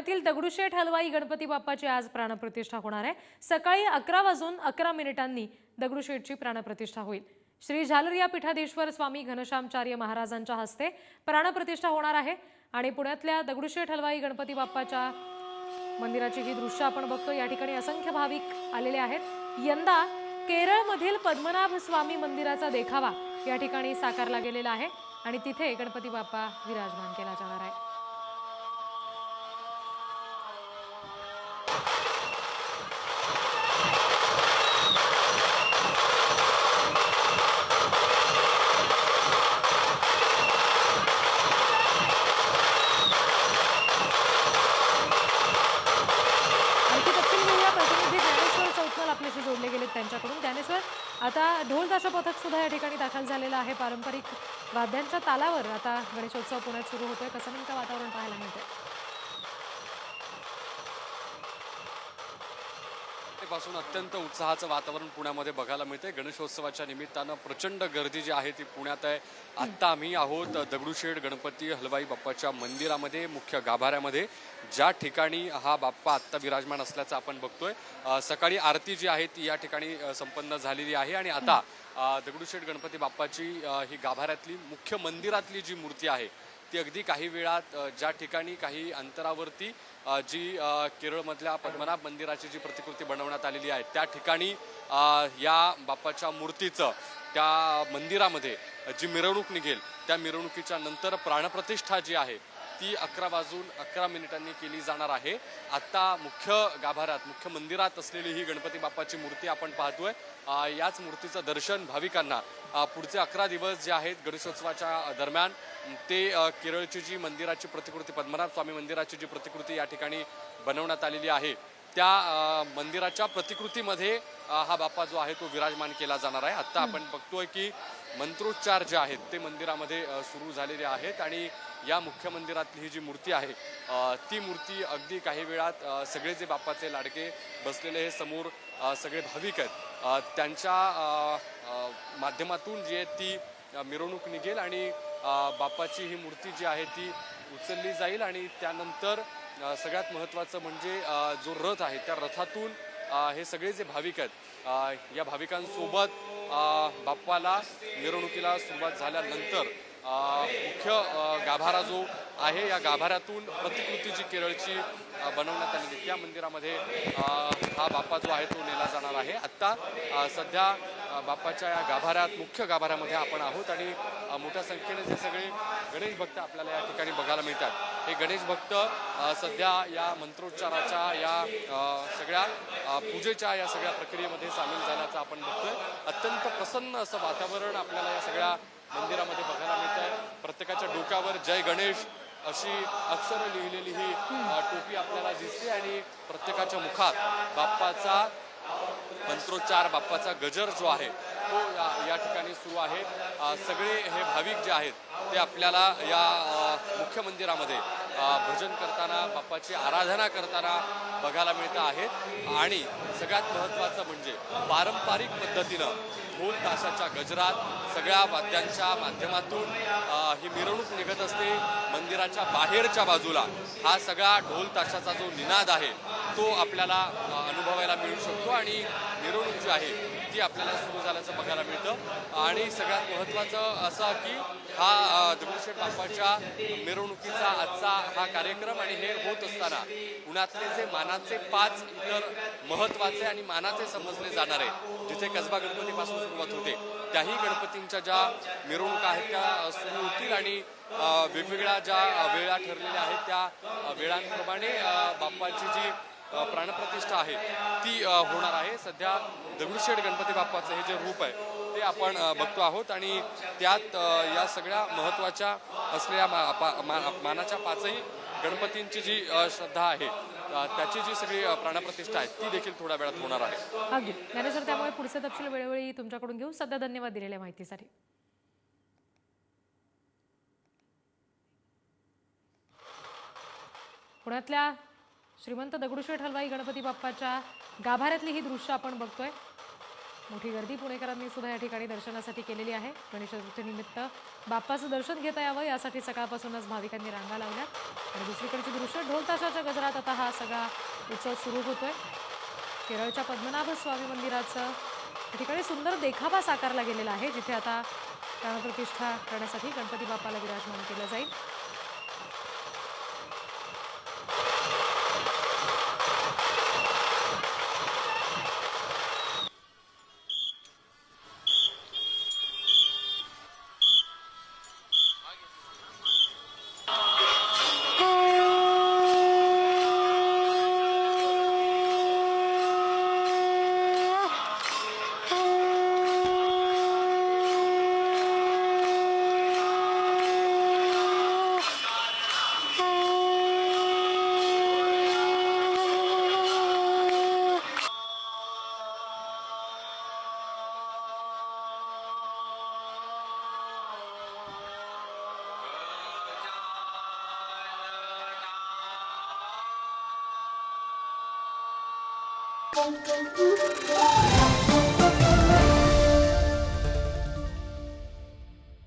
पुण्यातील दगडूशेठ हलवाई गणपती बाप्पाची आज प्राणप्रतिष्ठा होणार आहे. सकाळी अकरा वाजून अकरा मिनिटांनी दगडूशेठची प्राणप्रतिष्ठा होईल. श्री झालरिया पीठाधीश्वर स्वामी घनश्यामचार्य महाराजांच्या हस्ते प्राणप्रतिष्ठा होणार आहे आणि पुण्यातल्या दगडूशेठ हलवाई गणपती बाप्पाच्या मंदिराची ही दृश्य आपण बघतो या ठिकाणी असंख्य भाविक आलेले आहेत. यंदा केरळमधील पद्मनाभ स्वामी मंदिराचा देखावा या ठिकाणी साकारला गेलेला आहे आणि तिथे गणपती बाप्पा विराजमान केला जाणार आहे. आता ढोल ताशा पथक सुद्धा या ठिकाणी दाखल झालेलं आहे. पारंपरिक वाद्यांच्या तालावर आता गणेशोत्सव पुण्यात सुरू होतोय. कसं नेमकं वातावरण पाहायला मिळतंय? पासून अत्यंत उत्साहाचं वातावरण पुण्यामध्ये बघायला मिळते गणेशोत्सवाच्या निमित्तानं प्रचंड गर्दी जी आहे ती पुण्यात आहे. आत्ता आम्ही आहोत दगडूशेठ गणपती हलवाई बाप्पाच्या मंदिरामध्ये मुख्य गाभाऱ्यामध्ये. ज्या ठिकाणी हा बाप्पा आत्ता विराजमान असल्याचं आपण बघतोय. सकाळी आरती जी आहे ती या ठिकाणी संपन्न झालेली आहे. आणि आता दगडूशेठ गणपती बाप्पाची ही गाभाऱ्यातली मुख्य मंदिरातली जी मूर्ती आहे ती अगदी काही वेळात ज्या ठिकाणी काही अंतरावरती जी केरळमधल्या पद्मनाभ मंदिराची जी प्रतिकृती बनवण्यात आलेली आहे त्या ठिकाणी या बाप्पाच्या मूर्तीचं त्या मंदिरामध्ये जी मिरवणूक निघेल त्या मिरवणुकीच्या नंतर प्राणप्रतिष्ठा जी आहे ती अकरा वाजून अकरा मिनिटांनी केली जाणार आहे. आत्ता मुख्य गाभाऱ्यात मुख्य मंदिरात असलेली ही गणपती बाप्पाची मूर्ती आपण पाहतोय. याच मूर्तीचं दर्शन भाविकांना. पुढचे अकरा दिवस जे आहेत गणेशोत्सवाच्या दरम्यान ते केरळची जी मंदिराची प्रतिकृती पद्मनाभ स्वामी मंदिराची जी प्रतिकृती या ठिकाणी बनवण्यात आलेली आहे त्या मंदिराच्या प्रतिकृतीमध्ये हा बाप्पा जो आहे तो विराजमान केला जाणार आहे. आत्ता आपण बघतोय की मंत्रोच्चार जे आहेत ते मंदिरामध्ये सुरू झालेले आहेत आणि या मुख्य मंदिरातली ही जी मूर्ती आहे ती मूर्ती अगदी काही वेळात सगळे जे बाप्पाचे लाडके बसलेले हे समोर सगळे भाविक आहेत. त्यांच्या माध्यमातून जी आहे ती मिरवणूक निघेल आणि बाप्पाची ही मूर्ती जी आहे ती उचलली जाईल आणि त्यानंतर सगळ्यात महत्त्वाचं म्हणजे जो रथ आहे त्या रथातून हे सगळे जे भाविक आहेत या भाविकांसोबत बाप्पाला मिरवणुकीला सुरुवात झाल्यानंतर मुख्य गाभारा जो आहे या गाभाऱ्यातून प्रतिकृती जी केरळची बनवण्यात आलेली त्या मंदिरामध्ये हा बाप्पा जो आहे तो नेला जाणार आहे. आत्ता सध्या बाप्पाच्या या गाभाऱ्यात मुख्य गाभाऱ्यामध्ये आपण आहोत आणि मोठ्या संख्येने जे सगळे गणेश भक्त आपल्याला या ठिकाणी बघायला मिळतात. हे गणेश भक्त सध्या या मंत्रोच्चाराच्या या सगळ्या पूजेच्या या सगळ्या प्रक्रियेमध्ये सामील झाल्याचं आपण बघतोय. अत्यंत प्रसन्न असं वातावरण आपल्याला या सगळ्या मंदिरामध्ये बघायला मिळतं आहे प्रत्येकाच्या डोक्यावर जय गणेश अशी अक्षरं लिहिलेली ही टोपी आपल्याला दिसते आणि प्रत्येकाच्या मुखात बाप्पाचा मंत्रोच्चार बाप्पाचा गजर जो आहे तो या या ठिकाणी सुरू आहे. सगळे हे भाविक जे आहेत ते आपल्याला या मुख्य मंदिरामध्ये भजन करताना बाप्पाची आराधना करताना बघायला मिळत आहेत. आणि सगळ्यात महत्त्वाचं म्हणजे पारंपरिक पद्धतीनं ढोल ताशाच्या गजरात सगळ्या वाद्यांच्या माध्यमातून ही मिरवणूक निघत असते. मंदिराच्या बाहेरच्या बाजूला हा सगळा ढोल ताशाचा जो निनाद आहे तो आपल्याला अनुभवायला मिळू शकतो. आणि मिरवणूक जी आहे ती आपल्याला सुरू झाल्याचं बघायला मिळतं. आणि सगळ्यात महत्त्वाचं असं की हा दगडूशेठ बाप्पाच्या मिरवणुकीचा आजचा हा कार्यक्रम आणि हे होत असताना पुण्यातले जे मानाचे पाच इतर महत्त्वाचे आणि मानाचे समजले जाणारे जिथे कसबा गणपतीपासून सुरुवात होते त्याही गणपतींच्या ज्या मिरवणुका आहेत त्या सुरू होतील आणि वेगवेगळ्या ज्या वेळा ठरलेल्या आहेत त्या वेळांप्रमाणे बाप्पाची जी प्राणप्रतिष्ठा आहे ती होणार आहे. सध्या दगडूशेठ गणपती बाप्पाचं हे जे रूप आहे ते आपण बघतो आहोत आणि त्यात या सगळ्या महत्त्वाच्या असलेल्या मा- पा- मा- मानाच्या पाचही गणपतींची जी श्रद्धा आहे त्याची जी सगळी प्राणप्रतिष्ठा आहे ती देखील थोड्या वेळात होणार आहे. अगदी. सर त्यामुळे पुढचे तपशील वेळोवेळी तुमच्याकडून घेऊ. सध्या धन्यवाद दिलेल्या माहितीसाठी. पुण्यातल्या श्रीमंत दगडूशेठ हलवाई गणपती बाप्पाच्या गाभाऱ्यातली ही दृश्य आपण बघतोय. मोठी गर्दी पुणेकरांनी सुद्धा या ठिकाणी दर्शनासाठी केलेली आहे. गणेश चतुर्थीनिमित्त बाप्पाचं दर्शन घेता यावं यासाठी सकाळपासूनच भाविकांनी रांगा लावल्या. आणि दुसरीकडची दृश्य ढोल ताशाच्या गजरात उत्सव सुरू होतोय. केरळच्या पद्मनाभ स्वामी मंदिराचं या ठिकाणी सुंदर देखावा साकारला गेलेला आहे जिथे आता प्राणप्रतिष्ठा करण्यासाठी गणपती बाप्पाला विराजमान केलं जाईल. Boom, boom, boom.